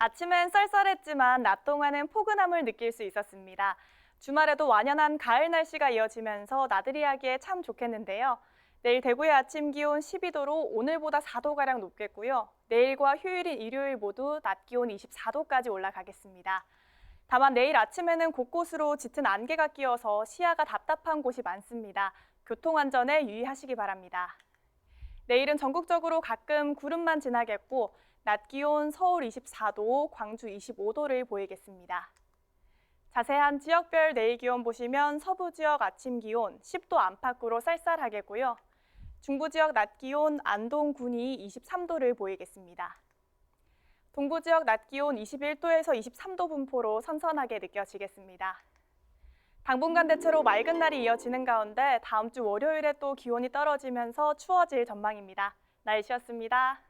아침엔 쌀쌀했지만 낮 동안은 포근함을 느낄 수 있었습니다. 주말에도 완연한 가을 날씨가 이어지면서 나들이 하기에 참 좋겠는데요. 내일 대구의 아침 기온 12도로 오늘보다 4도가량 높겠고요. 내일과 휴일인 일요일 모두 낮 기온 24도까지 올라가겠습니다. 다만 내일 아침에는 곳곳으로 짙은 안개가 끼어서 시야가 답답한 곳이 많습니다. 교통안전에 유의하시기 바랍니다. 내일은 전국적으로 가끔 구름만 지나겠고 낮 기온 서울 24도, 광주 25도를 보이겠습니다. 자세한 지역별 내일 기온 보시면 서부 지역 아침 기온 10도 안팎으로 쌀쌀하겠고요. 중부 지역 낮 기온 안동 군이 23도를 보이겠습니다. 동부 지역 낮 기온 21도에서 23도 분포로 선선하게 느껴지겠습니다. 당분간 대체로 맑은 날이 이어지는 가운데 다음 주 월요일에 또 기온이 떨어지면서 추워질 전망입니다. 날씨였습니다.